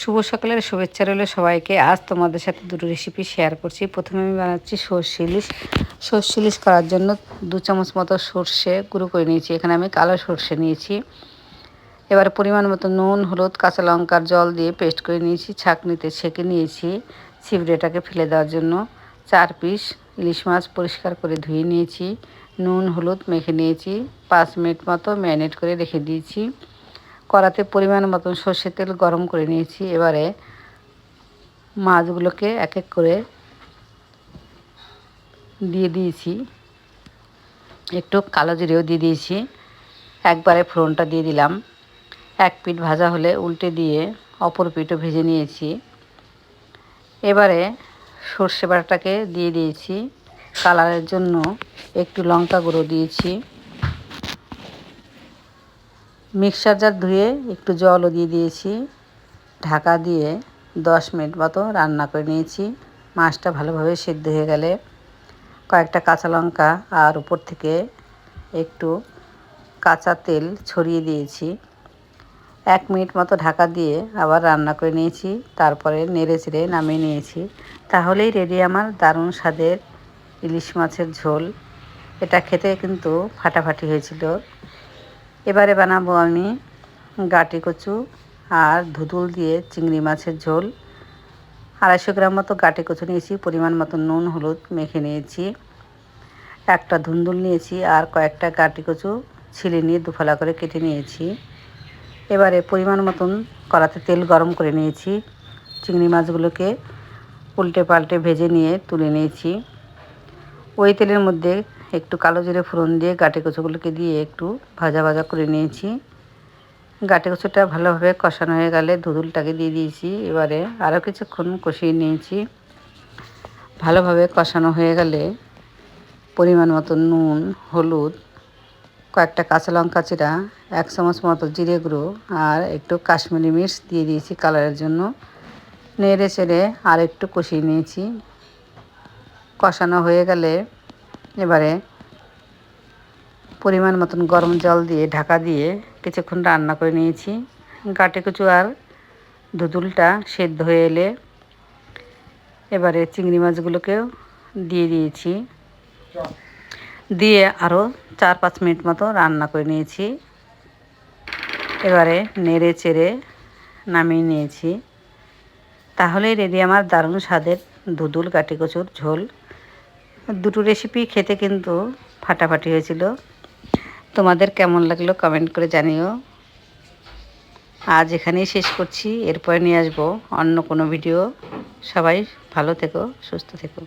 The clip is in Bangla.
শুভ সকালের শুভেচ্ছা রইল সবাইকে। আজ তোমাদের সাথে দুটো রেসিপি শেয়ার করছি। প্রথমে আমি বানাচ্ছি সর্ষে ইলিশ। সর্ষে ইলিশ করার জন্য দু চামচ মতো সর্ষে গুঁড়ো করে নিয়েছি। এখানে আমি কালো সর্ষে নিয়েছি। এবার পরিমাণ মতো নুন, হলুদ, কাঁচা লঙ্কার জল দিয়ে পেস্ট করে নিয়েছি। ছাঁকনিতে ছেঁকে নিয়েছি ছিবড়েটাকে ফেলে দেওয়ার জন্য। চার পিস ইলিশ মাছ পরিষ্কার করে ধুয়ে নিয়েছি। নুন, হলুদ মেখে নিয়েছি। পাঁচ মিনিট মতো ম্যারিনেট করে রেখে দিয়েছি। কড়াতে পরিমাণ মতন সর্ষের তেল গরম করে নিয়েছি। এবারে মাছগুলোকে এক এক করে দিয়ে দিয়েছি। একটু কালো জিরেও দিয়ে দিয়েছি। একবারে ফোড়নটা দিয়ে দিলাম। এক পিঠ ভাজা হলে উল্টে দিয়ে অপর পিঠও ভেজে নিয়েছি। এবারে সর্ষে বাটাটাকে দিয়ে দিয়েছি। কালারের জন্য একটু লঙ্কা গুঁড়ো দিয়েছি। মিক্সার জার ধুয়ে একটু জলও দিয়ে দিয়েছি। ঢাকা দিয়ে দশ মিনিট মতো রান্না করে নিয়েছি। মাছটা ভালোভাবে সিদ্ধ হয়ে গেলে কয়েকটা কাঁচা লঙ্কা আর উপর থেকে একটু কাঁচা তেল ছড়িয়ে দিয়েছি। এক মিনিট মতো ঢাকা দিয়ে আবার রান্না করে নিয়েছি। তারপরে নেড়ে চেড়ে নামিয়ে নিয়েছি। তাহলেই রেডি আমার দারুণ স্বাদের ইলিশ মাছের ঝোল। এটা খেতে কিন্তু ফাটাফাটি হয়েছিল। এবারে বানাবো আমি গাটি কচু আর ধুতুল দিয়ে চিংড়ি মাছের ঝোল। আড়াইশো গ্রাম মতো গাটি কচু নিয়েছি, পরিমাণ মতো নুন, হলুদ মেখে নিয়েছি। একটা ধুন্দুল নিয়েছি আর কয়েকটা গাটি কচু ছিলে নিয়ে দুফালা করে কেটে নিয়েছি। এবারে পরিমাণ মতন কড়াতে তেল গরম করে নিয়েছি। চিংড়ি মাছগুলোকে উল্টে পাল্টে ভেজে নিয়ে তুলে নিয়েছি। ওই তেলের মধ্যে একটু কালো জিরে ফোড়ন দিয়ে গাটে কচুগুলোকে দিয়ে একটু ভাজা ভাজা করে নিয়েছি। গাটে কচুটা ভালোভাবে কষানো হয়ে গেলে ধুদুলটাকে দিয়ে দিয়েছি। এবারে আরও কিছুক্ষণ কষিয়ে নিয়েছি। ভালোভাবে কষানো হয়ে গেলে পরিমাণ মতো নুন, হলুদ, কয়েকটা কাঁচা লঙ্কা চিরা, এক চামচ মতো জিরে গুঁড়ো আর একটু কাশ্মীরি মির্চ দিয়ে দিয়েছি কালারের জন্য। নেড়ে চেড়ে আর একটু কষিয়ে নিয়েছি। কষানো হয়ে গেলে এবারে পরিমাণ মতন গরম জল দিয়ে, ঢাকা দিয়ে কিছুক্ষণ রান্না করে নিয়েছি। গাটে কুচু আর ধুতুলটা সেদ্ধ হয়ে এলে এবারে চিংড়ি মাছগুলোকেও দিয়ে দিয়েছি। দিয়ে আরও চার পাঁচ মিনিট মতো রান্না করে নিয়েছি। এবারে নেড়ে চেড়ে নামিয়ে নিয়েছি। তাহলেই রেডি আমার দারুণ স্বাদের দুদুল কাটি কচুর ঝোল। দুটো রেসিপি খেতে কিন্তু ফাটাফাটি হয়েছিল। তোমাদের কেমন লাগল কমেন্ট করে জানিও। আজ এখানেই শেষ করছি, এরপরে নিয়ে আসব অন্য কোনো ভিডিও সবাই ভালো থেকো, সুস্থ থেকো।